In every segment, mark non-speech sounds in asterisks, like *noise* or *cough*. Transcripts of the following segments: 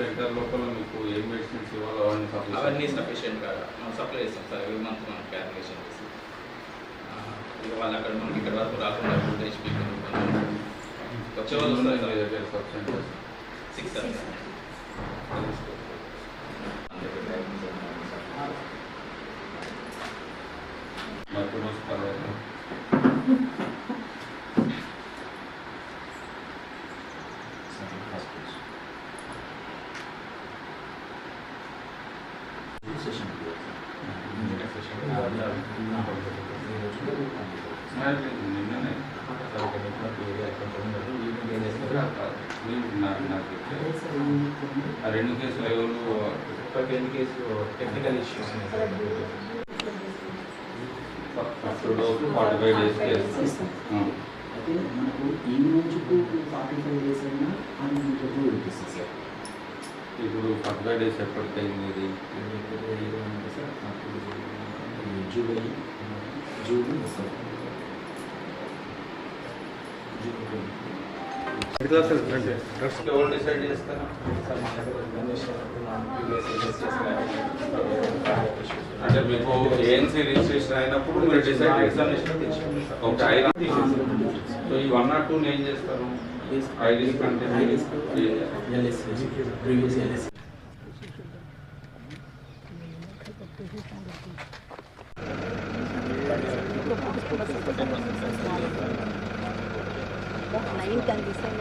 Center లోపల మీకు ఏం మెడిసిన్స్ ఇవ్వాలో అవన్నీ అవన్నీ సప్లై సఫిషియెంట్గా మనం సప్లై చేస్తాం సార్. ఎవ్రీ మంత్ మనం క్యాలిక్యులేషన్ చేసి ఇక వాళ్ళు అక్కడ మనకి ఇక్కడ వరకు రాకుండా ఫుడ్ హెచ్పీ వచ్చే వాళ్ళు సిక్స్ సార్. నిన్ననే మీరు నాకు నాకు రెండు కేసులు technical issues first forty five days case అయితే మనకు ఈ రోజుకు ఫార్టీ ఫైవ్ డేస్ అయినా అని ఇంకొక వినిపిస్తుంది సార్. ఇప్పుడు ఫార్టీ ఫైవ్ డేస్ ఎప్పటికైంది ఇది లేకపోతే ఏమంటే సార్ నాకు ఈ జూలై జూన్ సార్ జూన్ ఎవరు డిసైడ్ చేస్తారా అంటే మీకు ఏఎన్సీ రిజిస్ట్రేషన్ అయినప్పుడు మీరు డిసైడ్ చేస్తారు ఓకే ఐదు సో ఈ వన్ నాట్ టూ ఏం చేస్తారు ఐదు అంటే ఎల్ఎస్ ప్రీవియస్ ఎల్ఎస్ నైన్ కనిపిస్తాయి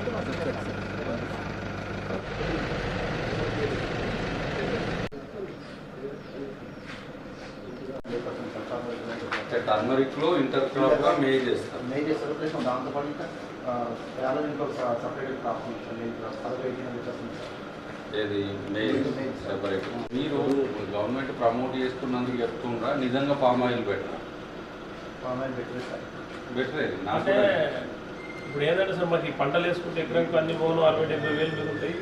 టర్మరిక్లో ఇంటర్ క్రాప్గా మే చేస్తారు. మేజర్ సెలబ్రేషన్ దాంతోపాటు ఇంకా యాభై ఇంకొక సపరేట్ పదవి ఏది? మే సెపరేట్. మీరు గవర్నమెంట్ ప్రమోట్ చేస్తున్నందుకు చెప్తుండ్రా నిజంగా పామ్ ఆయిల్ బెటర్? కామెంట్ పెట్టలేదు సార్. బెటరే నాకు అంటే ఇప్పుడు ఏంటంటే సార్ మాకు ఈ పంటలు వేసుకుంటే ఎకరానికి అన్ని పోను అరవై డెబ్బై వేలు మిగులుతాయి.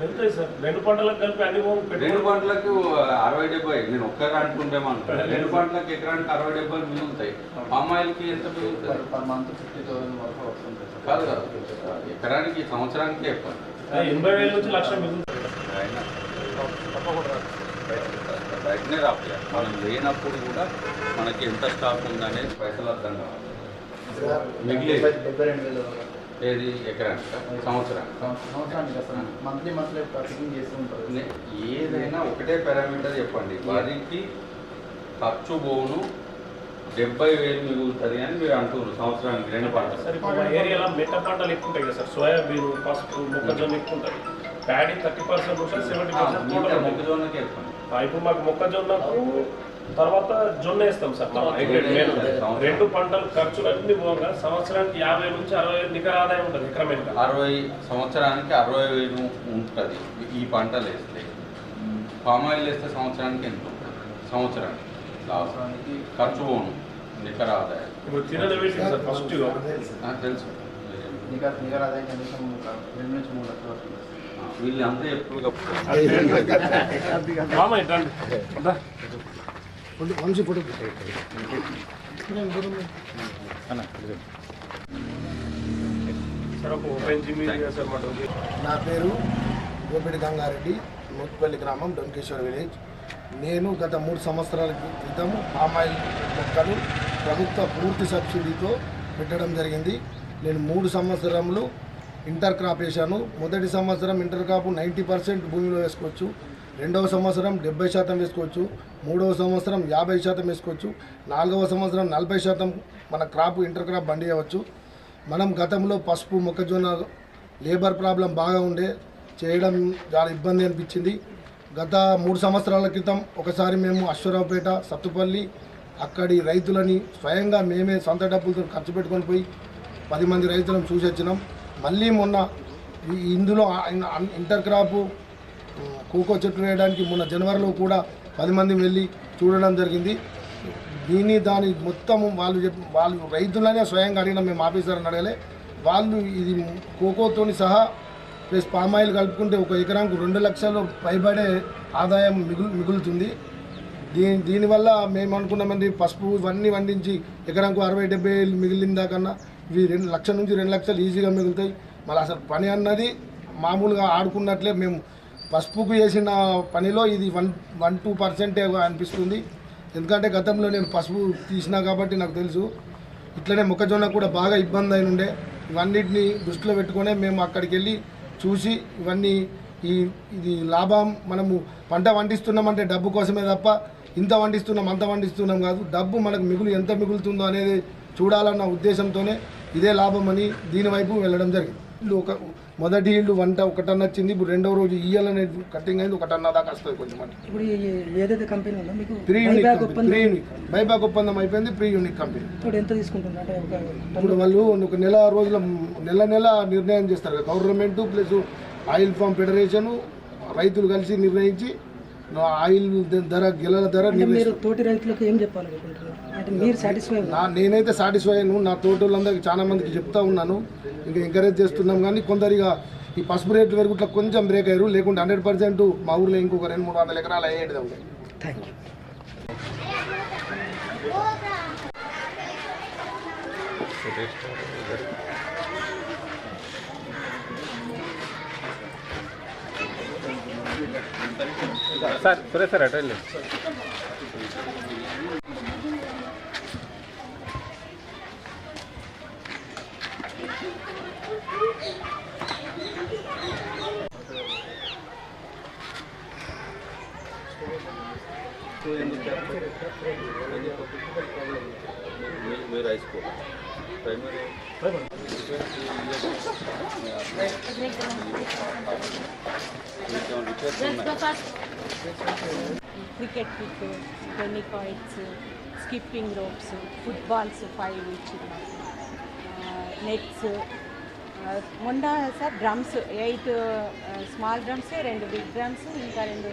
మిగులుతాయి సార్. రెండు పంటలకు కలిపి అన్ని రెండు పంటలకు అరవై డెబ్బై. నేను ఒక్కగా అనుకుంటేమనుకుంటా రెండు పంటలకు ఎకరానికి అరవై డెబ్బై మిగులుతాయి. పామ్ ఆయిల్కి ఎంత మిగులుతాయి? పర్ మంత్ ఫిఫ్టీ థౌసండ్ వరకు వస్తుంది కాదు కాదు. ఎకరానికి సంవత్సరానికి చెప్పండి ఎనభై వేల నుంచి లక్ష మిగులుతాయి. అయినా బయటనే రాపియాలి మనం లేనప్పుడు కూడా మనకి ఎంత స్టాక్ ఉందనేది పైసలు అర్థం కావాలి. మిగిలేదు. ఏది? ఎకరానికి? సంవత్సరానికి? సంవత్సరానికి సార్ మంత్లీ మంత్లీ పికింగ్ చేస్తూ ఉంటారు. ఏదైనా ఒకటే పారామీటర్ చెప్పండి. వరికి ఖర్చు పోను డెబ్బై వేలు మిగులుతుంది అని మీరు అంటున్నారు. సంవత్సరానికి రెండు పంటలు. సార్ ఇప్పుడు ఏరియాలో మెట్ట పంటలు ఎక్కువ ఉంటాయి కదా సార్? సోయాబీన్ పసుపు మొక్కజొన్న ఎక్కువ ఉంటుంది ప్యాడీ థర్టీ పర్సెంట్ ఉంటుంది సెవెంటీ పర్సెంట్ మొక్కజొన్నకి చెప్పండి. ఇప్పుడు మాకు మొక్కజొన్నకు తర్వాత జొన్న వేస్తాం సార్. రెండు పంటలు ఖర్చులన్నీ పోగా సంవత్సరానికి యాభై నుంచి అరవై వేలు నికర ఆదాయం ఉంటుంది ఎకరమైన అరవై సంవత్సరానికి అరవై వేలు ఉంటుంది ఈ పంటలు వేస్తే పామ్ ఆయిల్ వేస్తే సంవత్సరానికి ఎంత ఉంటుంది? సంవత్సరానికి. ఖర్చు పోను నికర ఆదాయం. ఇప్పుడు తినది పెట్టింది సార్ ఫస్ట్ నాకు తెలుసు. నిగర్ ఆదాయం కనీసం రెండు నుంచి మూడు లక్షలు ఎప్పుడు కప్పుతారు మామ నా పేరు గోపిడి గంగారెడ్డి నూత్పల్లి గ్రామం డొంకేశ్వర్ విలేజ్. నేను గత మూడు సంవత్సరాల క్రితం పామాయిల్ మొక్కలు ప్రభుత్వ పూర్తి సబ్సిడీతో పెట్టడం జరిగింది. నేను మూడు సంవత్సరంలో ఇంటర్ క్రాప్ వేశాను. మొదటి సంవత్సరం ఇంటర్ క్రాప్ నైంటీ పర్సెంట్ భూమిలో వేసుకోవచ్చు. రెండవ సంవత్సరం డెబ్బై శాతం వేసుకోవచ్చు మూడవ సంవత్సరం యాభై శాతం వేసుకోవచ్చు నాలుగవ సంవత్సరం నలభై శాతం మన క్రాప్ ఇంటర్ క్రాప్ పండియవచ్చు మనం గతంలో పసుపు మొక్కజొన్న లేబర్ ప్రాబ్లం బాగా ఉండే చేయడం చాలా ఇబ్బంది అనిపించింది. గత మూడు సంవత్సరాల క్రితం ఒకసారి మేము అశ్వరావుపేట సత్తుపల్లి అక్కడి రైతులని స్వయంగా మేమే సొంత డబ్బులతో ఖర్చు పెట్టుకొని పోయి పది మంది రైతులను చూసి వచ్చినాం మళ్ళీ మొన్న ఈ- ఇందులో ఇంటర్ క్రాపు కోకో చెట్లు వేయడానికి మొన్న జనవరిలో కూడా పది మంది వెళ్ళి చూడడం జరిగింది. దీన్ని దాని మొత్తం వాళ్ళు వాళ్ళు రైతులనే స్వయంగా అడిగిన మేము ఆఫీసర్ని అడగలే. వాళ్ళు ఇది కోకోతోని సహా ప్లస్ పామ్ ఆయిల్ కలుపుకుంటే ఒక ఎకరానికి రెండు లక్షలు పైబడే ఆదాయం మిగులు మిగులుతుంది. దీని దీనివల్ల మేము అనుకున్నామండి పసుపు ఇవన్నీ వండించి ఎకరానికి అరవై డెబ్బై మిగిలిన దాకన్నా ఇవి రెండు లక్షల నుంచి రెండు లక్షలు ఈజీగా మిగులుతాయి. మళ్ళీ అసలు పని అన్నది మామూలుగా ఆడుకున్నట్లే మేము పసుపుకు చేసిన పనిలో ఇది వన్ వన్ టూ పర్సెంటే అనిపిస్తుంది. ఎందుకంటే గతంలో నేను పసుపు తీసినా కాబట్టి నాకు తెలుసు. ఇట్లనే మొక్కజొన్న కూడా బాగా ఇబ్బంది అయిన ఉండే ఇవన్నిటిని దృష్టిలో పెట్టుకునే మేము అక్కడికి వెళ్ళి చూసి ఇవన్నీ ఈ ఇది లాభం. మనము పంట వండిస్తున్నామంటే డబ్బు కోసమే తప్ప ఇంత వండిస్తున్నాం అంత వండిస్తున్నాం కాదు. డబ్బు మనకు మిగులు ఎంత మిగులుతుందో అనేది చూడాలన్న ఉద్దేశంతోనే ఇదే లాభం అని దీని వైపు వెళ్ళడం జరిగింది. ఒక మొదటి ఇల్లు వంట ఒక టన్ వచ్చింది ఇప్పుడు రెండవ రోజు ఇయ్యాలనే కటింగ్ అయింది ఒక టన్ దాకా వస్తుంది కొంచెం ఇప్పుడు ఈ- ఏదైతే కంపెనీ ఉందో మీకు ప్రీ యూనిక్ బైబ్యాక్ ఒప్పందం ప్రీ యూనిక్ బైబ్యాక్ ఒప్పందం అయిపోయింది ప్రీ యూనిక్ కంపెనీ ఇప్పుడు ఎంత తీసుకుంటుంది అంటే ఒక ఇప్పుడు వాళ్ళు ఒక నెల రోజుల నెల నెల నిర్ణయం చేస్తారు. Government plus oil palm federation రైతులు కలిసి నిర్ణయించి ఆయిల్ ధర గిలల ధర మీరు తోటి రైతులకు ఏం చెప్పాలనుకుంటున్నారు అంటే మీరు సాటిస్ఫై నా నేనైతే సాటిస్ఫై అయ్యాను. నా తోటోళ్ళందరికీ చాలా మందికి చెప్తా ఉన్నాను. ఇంకా ఎంకరేజ్ చేస్తున్నాం కానీ కొందరిగా ఈ పసుపు రేట్లు పెరుగుట్లా కొంచెం బ్రేక్ అయ్యారు. లేకుంటే హండ్రెడ్ పర్సెంట్ మా ఊర్లో ఇంకొక రెండు మూడు వందల ఎకరాలు అయ్యేది thank you sir Suresh sir ಅಡ್ರಲ್ಲಿ cricket kit tenniquoits skipping ropes footballs five ఇచ్చింది నెట్స్ మొన్న sir drums eight small drums రెండు బిగ్ డ్రమ్స్ ఇంకా రెండు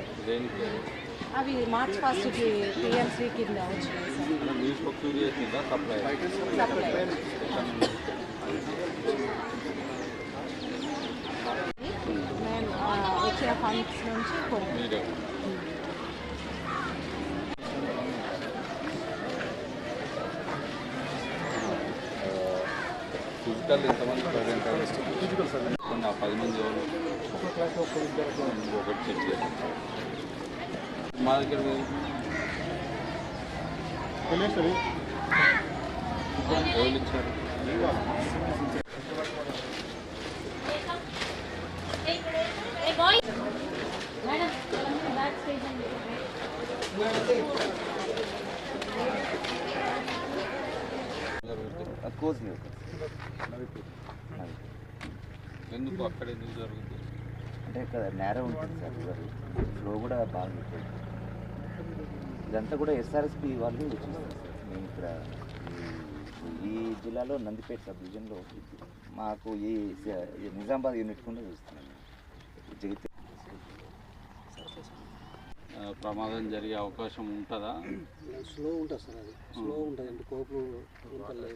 అవి మార్చ్ ఫస్ట్కి పిఎంసీ కింద వచ్చినాయి సార్. సప్లై ఆ, వచ్చిన ఫండ్స్ నుంచి కొన్ని మీరే ఫిజికల్ ఎంతమంది ప్రజెంట్ ఫిజికల్ సార్ కొన్ని ఆ పది మంది ఎవరు ఒక క్లాస్ ఒకటి చెక్ చేసి మా దగ్గర లేదు. ఎవరు ఇచ్చారు ఎందుకు అక్కడ ఎందుకు జరుగుతుంది? అంటే ఇక్కడ నేరం ఉంటుంది సార్ రివర్ ఫ్లో కూడా బాగుంటుంది ఇదంతా కూడా ఎస్ఆర్ఎస్పి వాళ్ళు చూస్తారు సార్. మేము ఇక్కడ ఈ- జిల్లాలో నందిపేట సబ్ డివిజన్లో మాకు ఈ నిజామాబాద్ యూనిట్ కూడా చూస్తున్నాం. జగిత్యాల ప్రమాదం జరిగే అవకాశం ఉంటుందా? *clears throat* స్లో ఉంటుంది సార్ అది. స్లో ఉంటుంది అంటే కోపు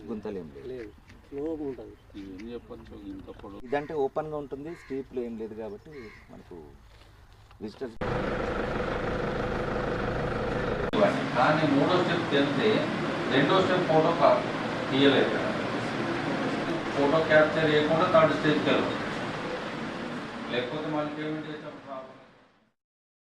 గుంతలేం లేదు లేదు. స్లో ఉంటుంది ఏం చెప్పొచ్చు? ఇంత పొడవు. ఇదంటే ఓపెన్గా ఉంటుంది స్ట్రీట్లో ఏం లేదు కాబట్టి మనకు విజిటర్స్ కానీ మూడో స్టెప్ తెలిస్తే రెండో స్టెప్ ఫోటో తీయలేదు. ఫోటో క్యాప్చర్ చేయకుండా థర్డ్ స్టేజ్కి వెళ్ళదు లేకపోతే మళ్ళీ పేమెంట్ చేసే